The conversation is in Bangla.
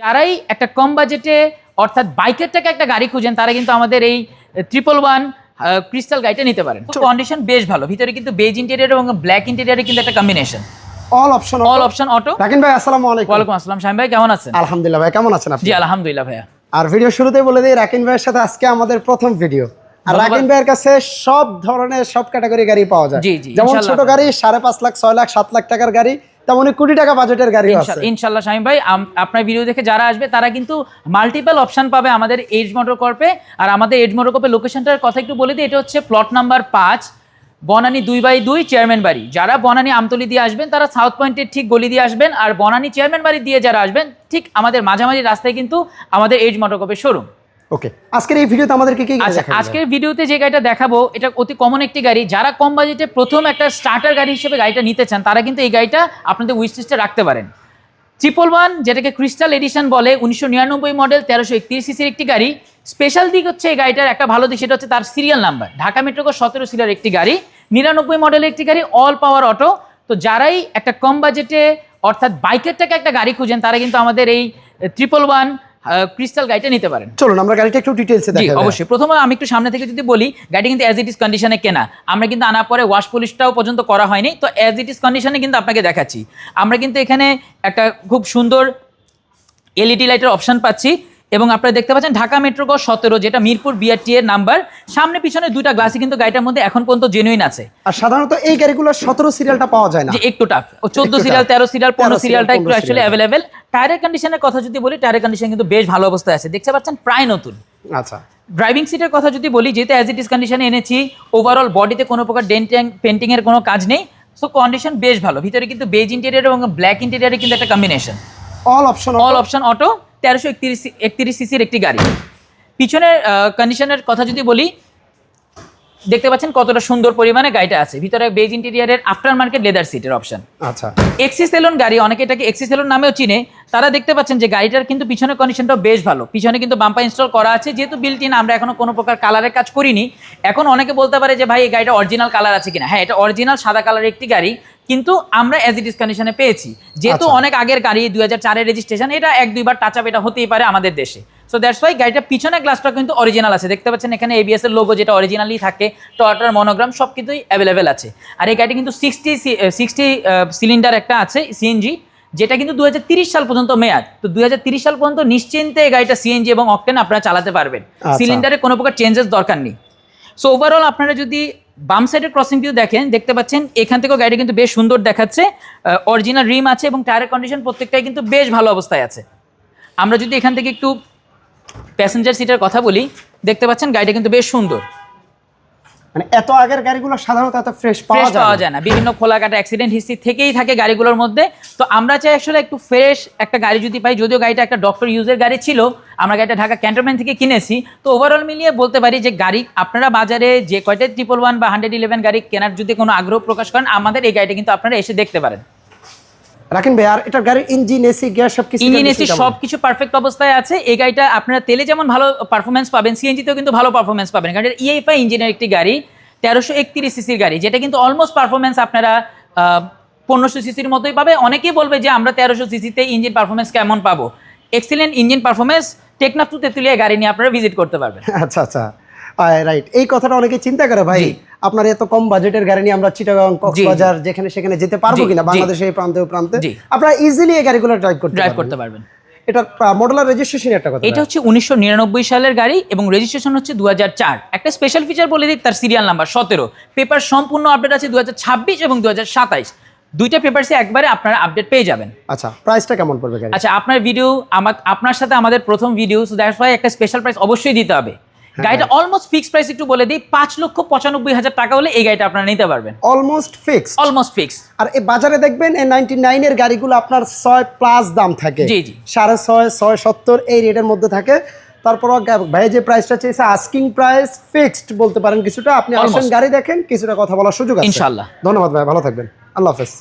যারাই একটা কম বাজেটে অর্থাৎ বাইকের টাকা একটা গাড়ি খুঁজেন তারা কিন্তু আমাদের এই ট্রিপল ওয়ান ক্রিস্টাল গাড়িটা নিতে পারেন। কন্ডিশন বেশ ভালো। ভিতরে কিন্তু বেজ ইন্টেরিয়ার এবং ব্ল্যাক ইন্টেরিয়ারে কিন্তু একটা combination all option all option auto Rakin ভাই আসসালামু আলাইকুম। ওয়ালাইকুম আসসালাম শাহিম ভাই কেমন আছেন? আলহামদুলিল্লাহ ভাই কেমন আছেন আপনি? জি আলহামদুলিল্লাহ ভাইয়া। আর ভিডিও শুরুতেই বলে দিই রাকিন ভাইয়ের সাথে আজকে আমাদের প্রথম ভিডিও আর রাকিন ভাইয়ের কাছে সব ধরনের সব ক্যাটাগরি গাড়ি পাওয়া যায়। যেমন ছোট গাড়ি সাড়ে পাঁচ লাখ ছয় লাখ সাত লাখ টাকার গাড়ি। তেমনই কোটি টাকা বাজেটের আছে। ইনশাল্লাহ- শাহিম ভাই আপনার ভিডিও দেখে যারা আসবে তারা কিন্তু মাল্টিপল অপশন পাবে আমাদের এজ মোটর কর্পে আর আমাদের এজ মোটর লোকেশনটার কথা একটু বলে দিই এটা হচ্ছে প্লট নাম্বার পাঁচ বনানী দুই বাই দুই চেয়ারম্যান বাড়ি। যারা বনানী আমতলি দিয়ে আসবেন তারা সাউথ পয়েন্টের ঠিক গলি দিয়ে আসবেন। আর বনানী চেয়ারম্যান বাড়ি দিয়ে যারা আসবেন ঠিক আমাদের মাঝামাঝি রাস্তায় কিন্তু আমাদের এজ মোটর কর্পের শোরুম ওকে আজকের এই ভিডিওতে আমাদেরকে কি আচ্ছা আজকের ভিডিওতে যে গাড়িটা দেখাবো এটা অতি কমন একটি গাড়ি। যারা কম বাজেটে প্রথম একটা স্টার্টার গাড়ি হিসেবে গাড়িটা নিতে চান তারা কিন্তু এই গাড়িটা আপনাদের উইশ লিস্টে রাখতে পারেন। ট্রিপল ওয়ান যেটাকে ক্রিস্টাল এডিশন বলে উনিশশো নিরানব্বই মডেল তেরোশো একত্রিশ সিসির একটি গাড়ি। স্পেশাল দিক হচ্ছে এই গাড়িটার একটা ভালো দিক সেটা হচ্ছে তার সিরিয়াল নাম্বার ঢাকা মেট্রোকো সতেরো সিরিয়ার একটি গাড়ি নিরানব্বই মডেলের একটি গাড়ি অল পাওয়ার অটো তো যারাই একটা কম বাজেটে অর্থাৎ বাইকের টাকা একটা গাড়ি খুঁজেন তারা কিন্তু আমাদের এই ট্রিপল ওয়ান ক্রিস্টাল গাড়িটা নিতে পারেন। চলুন আমরা গাড়িটা একটু ডিটেলসে জি অবশ্যই। প্রথমে আমি একটু সামনে থেকে যদি বলি গাড়ি কিন্তু অ্যাজ ইট ইজ কন্ডিশনে কেনা। আমরা কিন্তু আনার পরে ওয়াশ পলিশটাও পর্যন্ত করা হয়নি। তো অ্যাজ ইট ইজ কন্ডিশনে কিন্তু আপনাকে দেখাচ্ছি। আমরা কিন্তু এখানে একটা খুব সুন্দর এলইডি লাইটের অপশন পাচ্ছি এবং আপনারা দেখতে পাচ্ছেন ঢাকা মেট্রো গ সতেরো যেটা মিরপুর বিআরটি এর নাম্বার সামনে পিছনে দুইটা গ্লাসই কিন্তু গাড়িটার মধ্যে এখন পর্যন্ত জেনুইন আছে। আর সাধারণত এই গাড়িগুলো সতেরো সিরিয়ালটা পাওয়া যায় না। একটু টাফ চোদ্দ সিরিয়াল তেরো সিরিয়াল পনেরো 13 সিরিয়ালটা একটু 15 অ্যাভেলেবেল টায়ারের কন্ডিশনের কথা যদি বলি টায়ারের কন্ডিশন কিন্তু বেশ ভালো অবস্থায় আছে। দেখতে পাচ্ছেন প্রায় নতুন। আচ্ছা। ড্রাইভিং সিটের কথা যদি বলি যেহেতু অ্যাজ ইট ইস কন্ডিশনে এনেছি ওভারঅল বডিতে কোনো প্রকার ডেন্টিং পেন্টিং এর কোনো কাজ নেই। সো কন্ডিশন বেশ ভালো। ভিতরে কিন্তু বেজ ইন্টেরিয়ার এবং ব্ল্যাক ইন্টেরিয়ারে কিন্তু একটা combination all option all option auto তেরোশো একত্রিশ একত্রিশ সিসির একটি গাড়ি। পিছনের কন্ডিশনের কথা যদি বলি দেখতে পাচ্ছেন কতটা সুন্দর পরিমাণে গাড়িটা আছে। ভিতরে বেজ ইন্টেরিয়ারের আফটার মার্কেট লেদার সিটের অপশন আচ্ছা। এক্সি সেলন গাড়ি অনেকে এটাকে এক্সি সেলন নামেও চিনে। তারা দেখতে পাচ্ছেন যে গাড়িটার কিন্তু পিছনের কন্ডিশনটাও বেশ ভালো। পিছনে কিন্তু বাম্পা ইনস্টল করা আছে। যেহেতু বিল্ট ইন আমরা এখনও কোনো প্রকার কালারের কাজ করিনি। এখন অনেকে বলতে পারে যে ভাই এই গাড়িটা অরিজিনাল কালার আছে কিনা? হ্যাঁ এটা অরিজিনাল সাদা কালারের একটি গাড়ি কিন্তু আমরা অ্যাজ ইট ইস কন্ডিশনে পেয়েছি। যেহেতু আচ্ছা। অনেক আগের গাড়ি দুই হাজার চারের রেজিস্ট্রেশন এটা এক দুইবার টাচ আপ এটা হতেই পারে আমাদের দেশে। সো দ্যাটস ওয়াই গাড়িটা পিছনে গ্লাসটা কিন্তু অরিজিনাল আছে। দেখতে পাচ্ছেন এখানে এবিএস এর লোগো যেটা অরিজিনালি থাকে টয়টার মনোগ্রাম সব কিছুই অ্যাভেলেবেল আছে। আর এই গাড়িটা কিন্তু সিক্সটি সিক্সটি সিলিন্ডার একটা আছে সিএনজি যেটা কিন্তু দু সাল পর্যন্ত মেয়াদ। তো দু সাল পর্যন্ত নিশ্চিন্তে এই গাড়িটা সিএনজি এবং অকটেন আপনারা চালাতে পারবেন। আচ্ছা। সিলিন্ডারে কোনো প্রকার চেঞ্জেস দরকার নেই। সো ওভারঅল আপনারা যদি বাম সাইডের ক্রসিং ভিউ দেখেন দেখতে পাচ্ছেন এখান থেকেও গাড়ি কিন্তু বেশ সুন্দর দেখাচ্ছে। অরিজিনাল রিম আছে এবং টায়ারের কন্ডিশন প্রত্যেকটাই কিন্তু বেশ ভালো অবস্থায় আছে। আমরা যদি এখান থেকে একটু প্যাসেঞ্জার সিটের কথা বলি দেখতে পাচ্ছেন গাড়িটা কিন্তু বেশ সুন্দর। মানে এত আগের গাড়িগুলো সাধারণত এত ফ্রেশ পাওয়া যায় পাওয়া না। যায় না। বিভিন্ন খোলাকাটা অ্যাক্সিডেন্ট হিস্ট্রি থেকেই থাকে গাড়িগুলোর মধ্যে। তো আমরা চাই আসলে একটু ফ্রেশ একটা গাড়ি যদি পাই যদিও গাড়িটা একটা ডক্টর ইউজের গাড়ি ছিল আমরা গাড়িটা ঢাকা ক্যান্টনমেন্ট থেকে কিনেছি। তো ওভারঅল মিলিয়ে বলতে পারি যে গাড়ি আপনারা বাজারে যে কয়টা ট্রিপল ওয়ান বা হান্ড্রেড ইলেভেন গাড়ি কেনার যদি কোনো আগ্রহ প্রকাশ করেন আমাদের এই গাড়িটা কিন্তু আপনারা এসে দেখতে পারেন। রাকিন ভাই আর এটা গাড়ির ইঞ্জিন এসি গিয়ার সব কিছু ইঞ্জিন এসি সব কিছু পারফেক্ট অবস্থায় আছে। এই গাড়িটা আপনারা তেলে যেমন ভালো পারফরমেন্স পাবেন সিএনজিতেও কিন্তু ভালো পারফরমেন্স পাবেন। কারণ এটা ইএফআই ইঞ্জিনের একটি গাড়ি তেরোশো একত্রিশ সিসির গাড়ি যেটা কিন্তু অলমোস্ট পারফরমেন্স আপনারা পনেরোশো সিসির মতোই পাবে। অনেকেই বলবে যে আমরা তেরোশো সিসিতে ইঞ্জিন পারফরমেন্স কেমন পাবো? Excellent engine performance Teknaf to Tetulia গাড়ি নিয়ে আপনারা ভিজিট করতে পারবেন। আচ্ছা আচ্ছা। রাইট এই কথাটা অনেকে চিন্তা করে ভাই আপনার এত কম বাজেটের গাড়ি নিয়ে আমরা চিটাগাং কক্সবাজার যেখানে সেখানে যেতে পারব কিনা জি। বাংলাদেশে এই প্রান্তে প্রান্তে আপনারা ইজিলি এই গাড়িগুলো ড্রাইভ করতে ড্রাইভ করতে পারবেন। মডেলার রেজিস্ট্রেশন একটা কথা এটা হচ্ছে উনিশশো নিরানব্বই সালের গাড়ি এবং রেজিস্ট্রেশন হচ্ছে দুই হাজার চার। একটা স্পেশাল ফিচার বলে দিই তার সিরিয়াল নাম্বার সতেরো। পেপার সম্পূর্ণ আপডেট আছে দুহাজার ছাব্বিশ এবং দু দুইটা পেপারসে একবারে আপনারা আপডেট পেয়ে যাবেন। আচ্ছা প্রাইসটা কেমন পড়বে আচ্ছা আপনার ভিডিও আমার আপনার সাথে আমাদের প্রথম ভিডিও সো দ্যাটস ওয়াই একটা স্পেশাল প্রাইস অবশ্যই দিতে হবে। গাড়িটা অলমোস্ট ফিক্স প্রাইস একটু বলে দিই পাঁচ লক্ষ পঁচানব্বই হাজার টাকা হলে এই গাড়িটা আপনারা নিতে পারবেন। অলমোস্ট ফিক্স অলমোস্ট ফিক্স আর এই বাজারে দেখবেন এই নাইনটি নাইনের গাড়িগুলো আপনার ছয় প্লাস দাম থাকে। জি, জি। সাড়ে ছয় ছয় সত্তর এই রেটের মধ্যে থাকে। তারপর ভাই যে প্রাইসটা চেয়েছে আস্কিং প্রাইস ফিক্সড বলতে পারেন কিছুটা। আপনি আসেন গাড়ি দেখেন কিছুটা কথা বলার সুযোগ আছে। ইনশাল্লাহ। ধন্যবাদ ভাই ভালো থাকবেন। আল্লাহ হাফেজ।